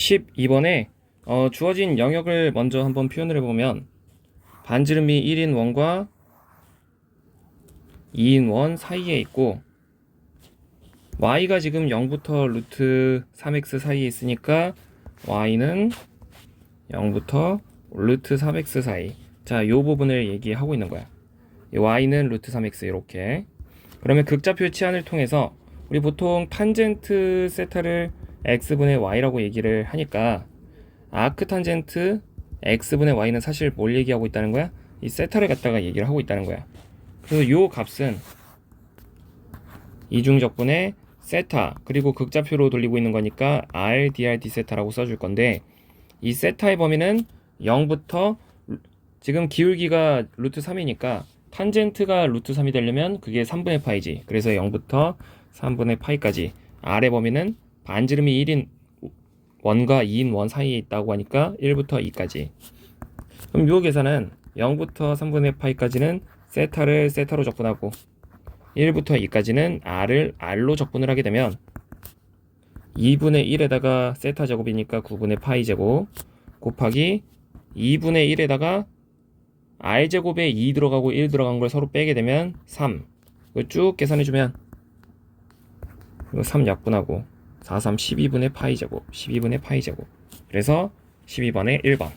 12번에 어, 주어진 영역을 먼저 한번 표현을 해보면 반지름이 1인 원과 2인 원 사이에 있고 y가 지금 0부터 루트 3x 사이에 있으니까 y는 0부터 루트 3x 사이. 자, 요 부분을 얘기하고 있는 거야. 이 y는 루트 3x 이렇게. 그러면 극좌표 치환을 통해서 우리 보통 탄젠트 세타를 x분의 y라고 얘기를 하니까 아크 탄젠트 x분의 y는 사실 뭘 얘기하고 있다는 거야? 이 세타를 갖다가 얘기를 하고 있다는 거야. 그래서 요 값은 이중적분의 세타 그리고 극좌표로 돌리고 있는 거니까 r dr d 세타라고 써줄 건데 이 세타의 범위는 0부터 지금 기울기가 루트 3이니까 탄젠트가 루트 3이 되려면 그게 3분의 파이지. 그래서 0부터 3분의 파이까지. r의 범위는 반지름이 1인 원과 2인 원 사이에 있다고 하니까 1부터 2까지. 그럼 요 계산은 0부터 3분의 파이까지는 세타를 세타로 적분하고 1부터 2까지는 r을 r로 적분을 하게 되면 2분의 1에다가 세타 제곱이니까 9분의 파이 제곱 곱하기 2분의 1에다가 r제곱에 2 들어가고 1 들어간 걸 서로 빼게 되면 3 이거 쭉 계산해 주면 이거 3 약분하고 4, 3, 12분의 파이 제곱 12분의 파이 제곱. 그래서 12번에 1번